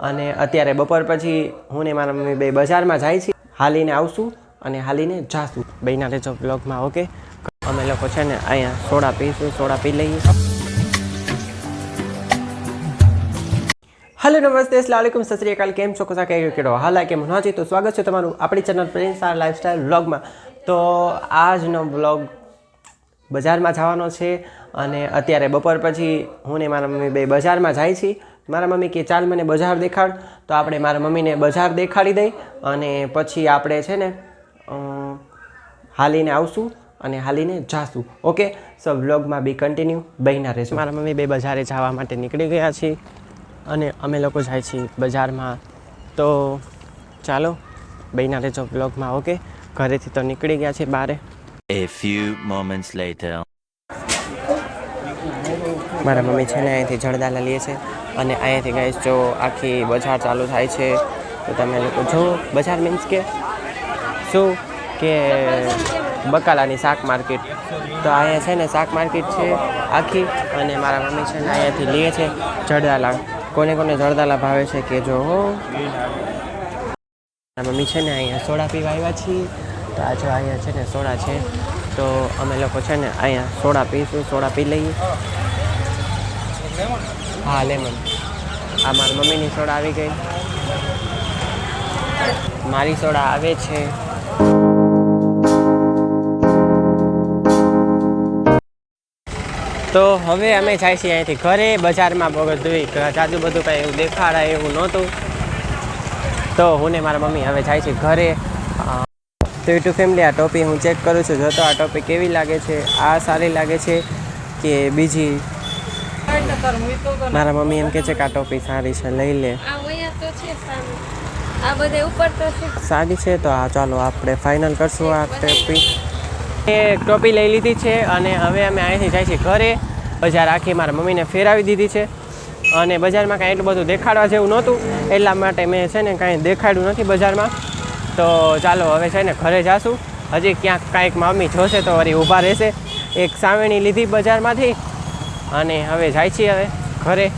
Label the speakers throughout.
Speaker 1: અને અત્યારે બપોર પછી હું ને મારા મમ્મી બે બજારમાં જાય છે હાલીને આવશું અને હાલીને જાશું. બેના રહેજો બ્લોગમાં ઓકે? અમે લોકો છે ને અહીંયા સોડા પીશું, સોડા પી લઈએ. હેલો નમસ્તે, અસલામ સત શ્રી અકાલ. કેમ છો? કસા કઈ કેડો હાલ કેમ ન છે તો સ્વાગત છે તમારું આપણી ચેનલ પ્રિન્સ આર લાઈફસ્ટાઈલ બ્લોગમાં તો આજનો વ્લોગ બજારમાં જવાનો છે અને અત્યારે બપોર પછી હું ને મારા મમ્મી બે બજારમાં જાય છે મારા મમ્મી કે ચાલ મને બજાર દેખાડ. તો આપણે મારા મમ્મીને બજાર દેખાડી દઈ અને પછી આપણે છે ને હાલીને આવશું અને હાલીને જાશું. ઓકે? સો વ્લોગમાં બી કન્ટિન્યુ બહીના રહેશું મારા મમ્મી બે બજારે જવા માટે નીકળી ગયા છીએ અને અમે લોકો જાય છીએ બજારમાં. તો ચાલો બહીના રહેજો વ્લોગમાં ઓકે? ઘરેથી તો નીકળી ગયા છે બારે.
Speaker 2: A few moments later.
Speaker 1: મારા મમ્મી છે ને અહીંથી જળદાલા લે છે. અને અહીંયાથી ગાઈસ જો આખી બજાર ચાલુ થાય છે, તો તમે લોકો જો બજાર મીન્સ કે શું કે બકાલાની શાક માર્કેટ તો અહીંયા છે ને શાક માર્કેટ છે આખી અને મારા મમ્મી છે ને અહીંયાથી લે છે જડદાલા કોને કોને જડદાલા ભાવે છે કે જો મારા મમ્મી છે ને અહીંયા સોડા પીવા આવ્યા છીએ. તો આ જો અહીંયા છે ને સોડા છે. તો અમે લોકો છે ને અહીંયા સોડા પીશું, સોડા પી લઈએ. હા, લેમન. આ મારી મમ્મીની સોડા આવી ગઈ. મારી સોડા આવે છે. તો હવે અમે જાય છીએ અહીંથી ઘરે, બજારમાં બધું જાજુ બધું કાંઈ એવું દેખાડાય એવું નહોતું. તો હું ને મારા મમ્મી હવે જાય છે ઘરે. તો યુટ્યુબ ફેમિલી આ ટોપી હું ચેક કરું છું. જો તો આ ટોપી કેવી લાગે છે? આ સારી લાગે છે કે બીજી મારા મમ્મી એમ કહે છે કે આ ટોપી સારી છે લઈ લે.
Speaker 3: છે છે.
Speaker 1: સારી છે તો આ ચાલો આપણે ફાઇનલ કરશું આ ટોપી. એ ટોપી લઈ લીધી છે અને હવે અમે અહીંથી જાય છીએ ઘરે. બજાર આખી મારા મમ્મીને ફેરાવી દીધી છે. અને બજારમાં કાંઈ એટલું બધું દેખાડવા જેવું નહોતું. એટલા માટે મેં છે ને કાંઈ દેખાડ્યું નથી બજારમાં. તો ચાલો હવે છે ને ઘરે જાશું. હજી ક્યાંક કાંઈક મમ્મી જોશે તો વળી ઊભા રહેશે. એક સાવેણી લીધી બજારમાંથી. અને હવે જાય છીએ હવે ઘરે.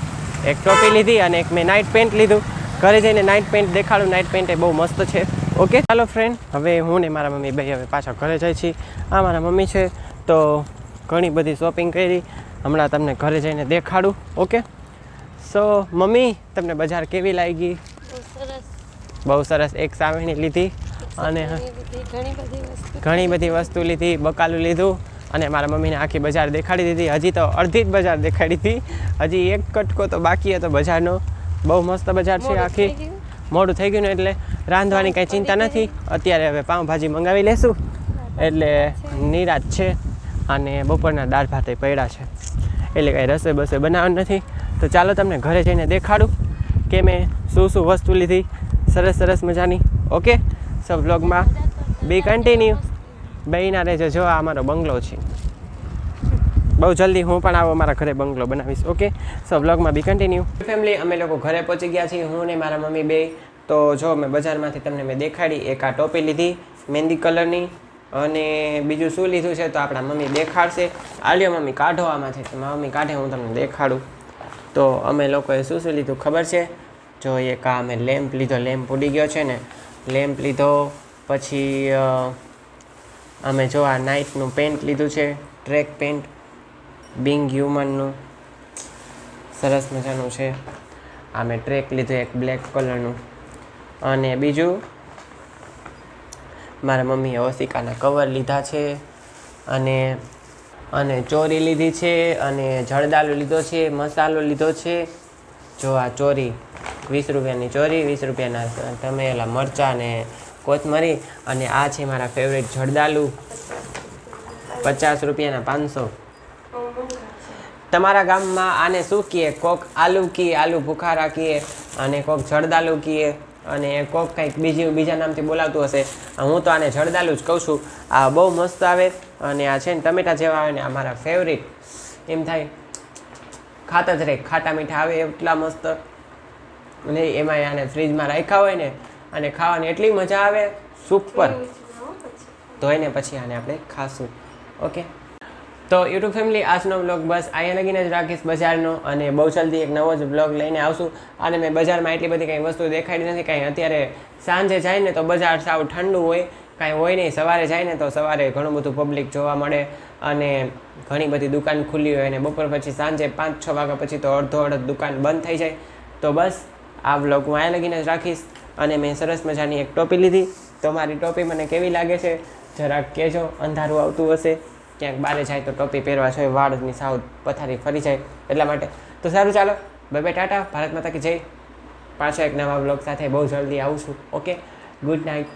Speaker 1: એક ટોપી લીધી અને એક મેં નાઇટ પેન્ટ લીધું. ઘરે જઈને નાઇટ પેન્ટ દેખાડું. નાઇટ પેન્ટ એ બહુ મસ્ત છે. ઓકે ચાલો ફ્રેન્ડ હવે હું ને મારા મમ્મી બે હવે પાછા ઘરે જાય છીએ. આ મારા મમ્મી છે તો ઘણી બધી શોપિંગ કરી. હમણાં તમને ઘરે જઈને દેખાડું. ઓકે સો મમ્મી તમને બજાર કેવી લાગી?
Speaker 3: બહુ સરસ.
Speaker 1: એક સાવેણી લીધી. અને
Speaker 3: ઘણી બધી વસ્તુ
Speaker 1: લીધી બકાલું લીધું. અને મારા મમ્મીને આખી બજાર દેખાડી દીધી. હજી તો અડધી જ બજાર દેખાડી હતી. હજી એક કટકો તો બાકી હતો બજારનો. બહુ મસ્ત બજાર છે આખી. મોડું થઈ ગયું ને એટલે રાંધવાની કાંઈ ચિંતા નથી. અત્યારે હવે પાઉંભાજી મંગાવી લેશું. એટલે નિરાશ છે. અને બપોરના દાળ ભાતે પડ્યા છે. એટલે કાંઈ રસોઈ બસોઈ બનાવવાનું નથી. તો ચાલો તમને ઘરે જઈને દેખાડું કે મેં શું શું વસ્તુ લીધી. સરસ સરસ મજાની. ઓકે? સબ બ્લોગમાં બી કન્ટિન્યુ બેયના રહેજો જો આ અમારો બંગલો છે. બહુ જલ્દી હું પણ આવો મારા ઘરે બંગલો બનાવીશ, ઓકે? સો બ્લોગમાં બી કન્ટિન્યુ ફેમિલી અમે લોકો ઘરે પહોંચી ગયા છીએ, હું ને મારા મમ્મી બે. તો જો મેં બજારમાંથી તમને મેં દેખાડી, એક આ ટોપી લીધી, મહેંદી કલરની, અને બીજું શું લીધું છે તો આપણા મમ્મી દેખાડશે. આલ્યો મમ્મી, કાઢો આમાંથી. તો મમ્મી કાઢે, હું તમને દેખાડું. તો અમે લોકોએ શું શું લીધું ખબર છે? જો એક આ અમે લેમ્પ લીધો, લેમ્પ ઉડી ગયો છે ને. લેમ્પ લીધો, પછી અમે જો આ નાઇટનું પેન્ટ લીધું છે ટ્રેક પેન્ટ બિંગ હ્યુમનનું સરસ મજાનું છે. આ મેં ટ્રેક લીધું એક બ્લેક કલરનું અને બીજું, મારા મમ્મીએ ઓસિકાના કવર લીધા છે. અને અને ચોરી લીધી છે, અને જળદાલો લીધો છે, મસાલો લીધો છે. જો આ ચોરી, વીસ રૂપિયાની ચોરી, વીસ રૂપિયાના ટમેલા મરચાં ને કોથમરી અને આ છે મારા ફેવરેટ જળદાલુ પચાસ રૂપિયાના પાંચસો. તમારા ગામમાં આને શું કીએ? કોક આલુ કીએ, આલુ ભૂખારા કીએ અને કોક જળદાલુ કીએ અને કોક કંઈક બીજી બીજા નામથી બોલાવતું હશે. હું તો આને જળદાલુ જ કહું છું. આ બહુ મસ્ત આવે અને આ છે ને ટમેટા જેવા આવે ને આ મારા ફેવરિટ એમ થાય. ખાતા જ રહે ખાટા મીઠા આવે એટલા મસ્ત. અને એમાં આને ફ્રીજમાં રાખ્યા હોય ને અને ખાવાની એટલી મજા આવે સુપર. ધોઈને પછી. આને આપણે ખાશું. ઓકે? તો યુટ્યુબ ફેમિલી આજનો બ્લોગ બસ અહીંયા લગીને જ રાખીશ બજારનો અને બહુ જલ્દી એક નવો જ બ્લોગ લઈને આવશું. અને મેં બજારમાં એટલી બધી કંઈ વસ્તુ દેખાડી નથી કાંઈ અત્યારે સાંજે જાય ને તો બજાર સાવ ઠંડુ હોય કાંઈ હોય નહીં સવારે જાય ને તો સવારે ઘણું બધું પબ્લિક જોવા મળે. અને ઘણી બધી દુકાન ખુલ્લી હોય અને બપોર પછી સાંજે પાંચ છ વાગ્યા પછી તો અડધો અડધ દુકાન બંધ થઈ જાય. તો બસ આ બ્લોગ હું અહીંયા લગીને જ રાખીશ. અને મેં સરસ મજાની એક ટોપી લીધી. તો મારી ટોપી મને કેવી લાગે છે? જરાક કહેજો, અંધારું આવતું હશે. ક્યાંક બારે જાય તો ટોપી પહેરવા જોઈએ, વાળની સાવ પથારી ફરી જાય એટલા માટે. તો સારું ચાલો બે બે ટાટા, ભારત માતા કે જય. પાછો એક નવા બ્લોગ સાથે બહુ જલ્દી આવું છું, ઓકે? Good night